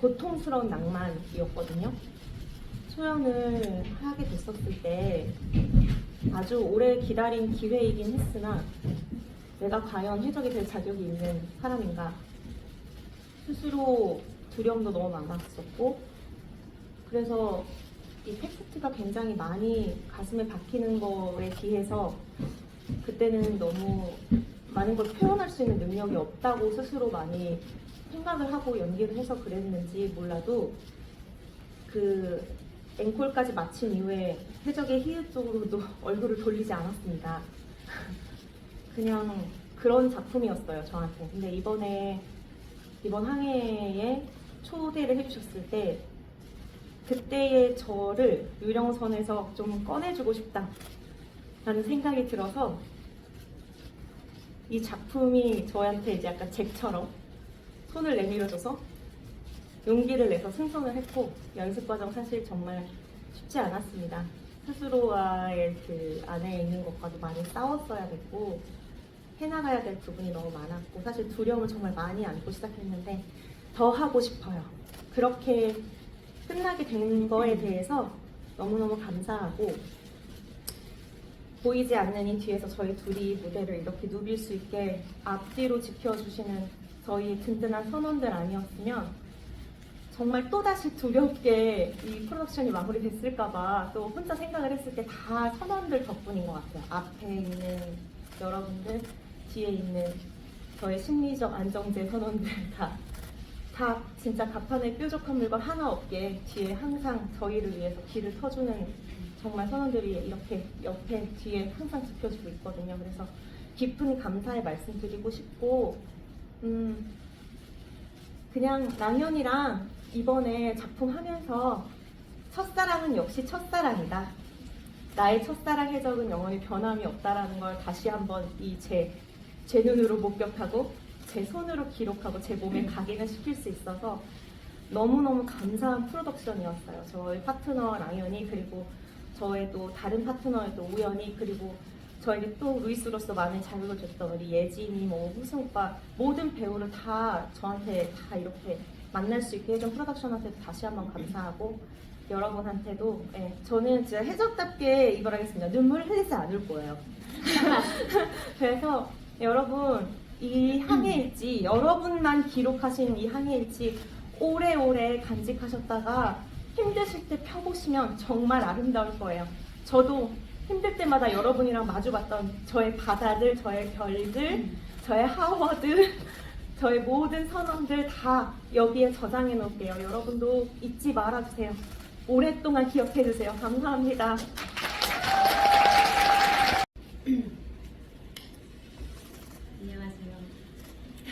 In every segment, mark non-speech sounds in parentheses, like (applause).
고통스러운 낭만이었거든요. 소연을 하게 됐었을 때 아주 오래 기다린 기회이긴 했으나 내가 과연 해적이 될 자격이 있는 사람인가 스스로 두려움도 너무 많았었고 그래서 이 텍스트가 굉장히 많이 가슴에 박히는 거에 비해서 그때는 너무 많은 걸 표현할 수 있는 능력이 없다고 스스로 많이 생각을 하고 연기를 해서 그랬는지 몰라도 그 앵콜까지 마친 이후에 해적의 희읍 쪽으로도 (laughs) 얼굴을 돌리지 않았습니다. (laughs) 그냥 그런 작품이었어요 저한테. 근데 이번에 이번 항해에 초대를 해주셨을 때 그때의 저를 유령선에서 좀 꺼내주고 싶다라는 생각이 들어서 이 작품이 저한테 이제 약간 잭처럼 손을 내밀어줘서 용기를 내서 승선을 했고 연습 과정 사실 정말 쉽지 않았습니다. 스스로와의 그 안에 있는 것과도 많이 싸웠어야 됐고 해나가야 될 부분이 너무 많았고 사실 두려움을 정말 많이 안고 시작했는데 더 하고 싶어요. 그렇게 끝나게 된 거에 대해서 너무너무 감사하고 보이지 않는 이 뒤에서 저희 둘이 무대를 이렇게 누빌 수 있게 앞뒤로 지켜주시는 저희 든든한 선원들 아니었으면 정말 또다시 두렵게 이 프로덕션이 마무리됐을까봐 또 혼자 생각을 했을 때 다 선원들 덕분인 것 같아요. 앞에 있는 여러분들, 뒤에 있는 저의 심리적 안정제 선원들 (laughs) 다, 다 진짜 가판에 뾰족한 물건 하나 없게 뒤에 항상 저희를 위해서 길을 터주는 정말 선원들이 이렇게 옆에 뒤에 항상 지켜주고 있거든요. 그래서 깊은 감사의 말씀 드리고 싶고, 음, 그냥 랑현이랑 이번에 작품 하면서 첫사랑은 역시 첫사랑이다. 나의 첫사랑 해적은 영원히 변함이 없다라는 걸 다시 한번 이제제 눈으로 목격하고 제 손으로 기록하고 제 몸에 각인을 시킬 수 있어서 너무너무 감사한 프로덕션이었어요. 저희 파트너 랑현이 그리고 저의 또 다른 파트너의 또 우연이 그리고 저에게 또 루이스로서 많은 자극을 줬던 우리 예진이 뭐 후승 오빠 모든 배우를 다 저한테 다 이렇게 만날 수 있게 해준 프로덕션한테도 다시 한번 감사하고 여러분한테도 예, 저는 진짜 해적답게 이걸 하겠습니다. 눈물 흘리지 않을 거예요. (laughs) 그래서 여러분 이 항해일지 여러분만 기록하신 이 항해일지 오래오래 간직하셨다가 힘드실 때 펴보시면 정말 아름다울 거예요. 저도 힘들 때마다 여러분이랑 마주봤던 저의 바다들, 저의 별들, 저의 하워들, (laughs) 저의 모든 선원들 다 여기에 저장해 놓을게요. 여러분도 잊지 말아주세요. 오랫동안 기억해 주세요. 감사합니다. 안녕하세요.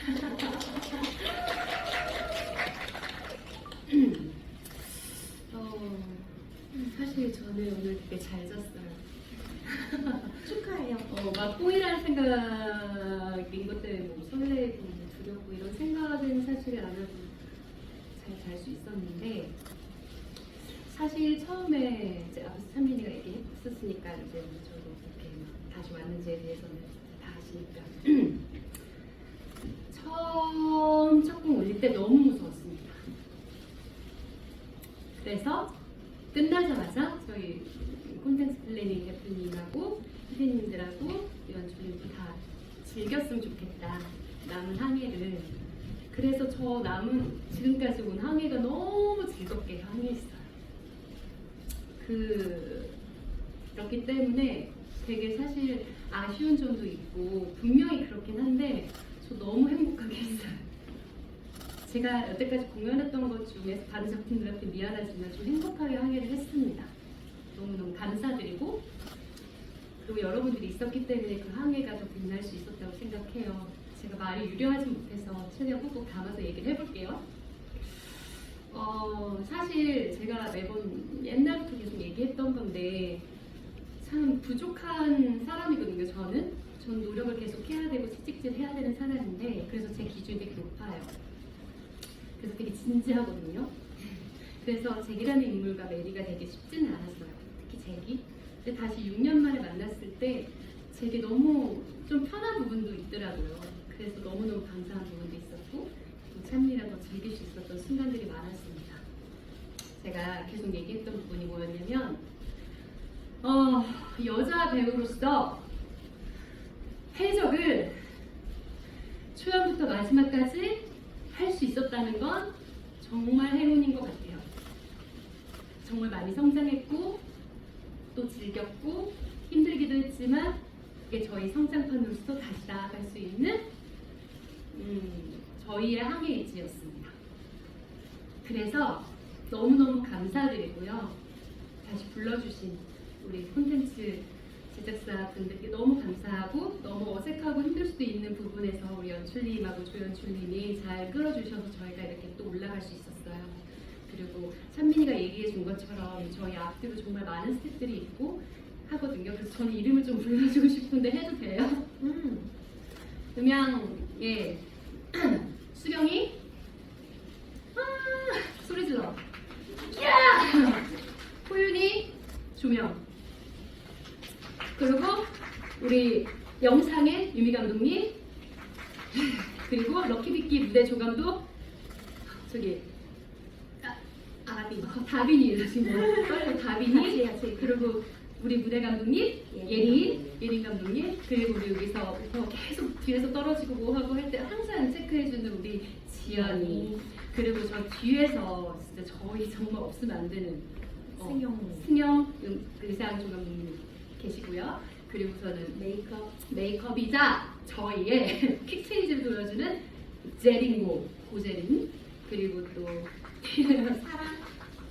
(laughs) 어, 사실 저는 오늘 되게 잘 잤어요. 막 꼬이라는 생각인 것 때문에 뭐 설레고 뭐 두렵고 이런 생각은 사실 안 하고 잘 잘 수 있었는데 사실 처음에 이제 앞에서 찬민이가 얘기했었으니까 이제 뭐 저도 그렇게 막 다시 왔는지에 대해서는 다 아시니까 (clears throat) 처음 첫공 올릴 때 너무 무서웠습니다. 그래서 끝나자마자 저희 콘텐츠 플래닝 대표님하고 선생님들하고 연출님들 다 즐겼으면 좋겠다. 남은 항해를. 그래서 저 남은 지금까지 온 항해가 너무 즐겁게 항해했어요. 그 그렇기 때문에 되게 사실 아쉬운 점도 있고 분명히 그렇긴 한데 저 너무 행복하게 했어요. 제가 여태까지 공연했던 것 중에서 다른 작품들한테 미안하지만 좀 행복하게 항해를 했습니다. 너무너무 감사드리고 그리고 여러분들이 있었기 때문에 그 항해가 더 빛날 수 있었다고 생각해요. 제가 말이 유려하지 못해서 최대한 꾹꾹 담아서 얘기를 해볼게요. 어, 사실 제가 매번 옛날부터 계속 얘기했던 건데 참 부족한 사람이거든요, 저는. 전 노력을 계속 해야 되고 채찍질 해야 되는 사람인데 그래서 제 기준이 되게 높아요. 그래서 되게 진지하거든요. 그래서 잭이라는 인물과 메리가 되게 쉽지는 않았어요. 특히 잭이. 근데 다시 6년 만에 만났을 때 잭이 너무 좀 편한 부분도 있더라고요. 그래서 너무너무 감사한 부분도 있었고 또 찬미랑 더 즐길 수 있었던 순간들이 많았어요. 제가 계속 얘기했던 부분이 뭐였냐면 어, 여자 배우로서 해적을 초반부터 마지막까지 할 수 있었다는 건 정말 행운인 것 같아요. 정말 많이 성장했고 또 즐겼고 힘들기도 했지만 이게 저희 성장판으로서 다시 나아갈 수 있는 음, 저희의 항해일지였습니다. 그래서 너무너무 감사드리고요. 다시 불러주신 우리 콘텐츠 제작사 분들께 너무 감사하고 너무 어색하고 힘들 수도 있는 부분에서 우리 연출님하고 조연출님이 잘 끌어주셔서 저희가 이렇게 또 올라갈 수 있었어요. 그리고 찬민이가 얘기해 준 것처럼 저희 앞뒤로 정말 많은 스태프들이 있고 하거든요. 그래서 저는 이름을 좀 불러주고 싶은데 해도 돼요? 음. 음향의 (clears throat) 수경이 아, 소리 질러 야! 호윤이 조명 그리고 우리 영상의 유미 감독님 그리고 럭키비키 무대 조감독 저기 아, 아비. 어, 다빈이 지금 떨려 다빈이 그리고 우리 무대 감독님 예린 예린 감독님 그리고 우리 여기서부터 계속 뒤에서 떨어지고 뭐 하고 할 때 항상 체크해주는 우리 지연이 그리고 저 뒤에서 진짜 저희 정말 없으면 안 되는 어. 승영 음, 의상 조감독님 계시고요 그리고서는 메이크업. 메이크업이자 저희의 (laughs) 킥체인지를 보여주는 제린고 고제린 그리고 또 사랑.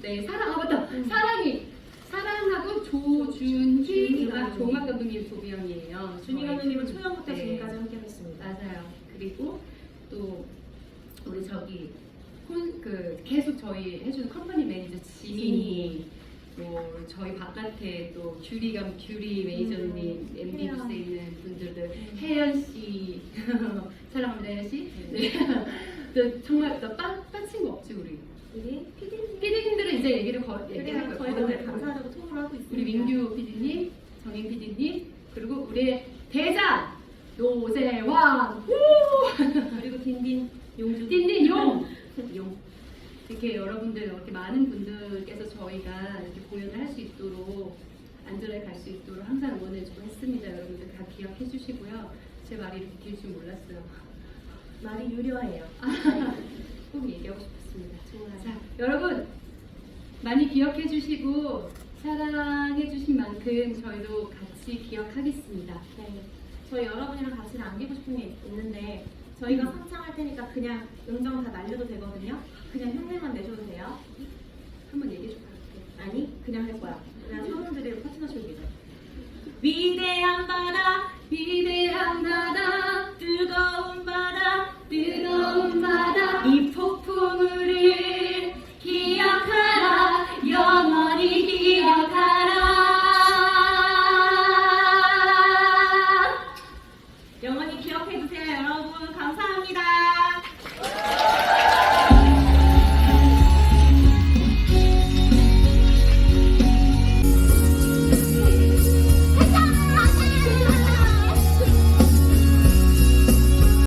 네, 사랑, 아, 맞다. 음. 사랑이. 사랑하고 조준희 준희 음악 감독님. 종합 감독님 조비형이에요. 준희 감독님은 팀. 초연부터 네, 지금까지 함께 했습니다. 맞아요. 그리고 또 우리 저기 콘, 그 계속 저희 해주는 컴퍼니 매니저 지민이 뭐 저희 바깥에 또 규리 감 규리 매니저님 음, MD 혜연. 부스에 있는 분들들 음. 혜연 씨 (laughs) 사랑합니다 혜연 씨. 네. (laughs) 또 정말 나 빠, 빠친 거 없지 우리. 우리 이제 얘기를 거. 거예요. 저희가 늘 감사하다고 톡을 하고 있습니다. 우리 민규 PD님, 정인 PD님, 그리고 우리의 대장 노재왕, 그리고 딘딘 용주. 딘딘 용, (laughs) 용. 이렇게 여러분들 이렇게 많은 분들께서 저희가 이렇게 공연을 할 수 있도록 안전하게 갈수 있도록 항상 좀 했습니다. 여러분들 다 기억해 주시고요. 제 말이 이렇게 길 줄 몰랐어요. 말이 유려해요. (laughs) 꼭 얘기하고 싶었습니다. 좋아요. 자, 여러분 많이 기억해 주시고 사랑해 주신 만큼 저희도 같이 기억하겠습니다. 네. 저희 여러분이랑 같이 남기고 싶은 게 있는데 저희가 음. 선창할 테니까 그냥 음정 다 날려도 되거든요. 그냥 흉내만 내셔도 돼요. 한번 얘기해 줄까요? 아니, 그냥 할 거야. 그냥 성우들의 파트너십이죠. 위대한 바다, 위대한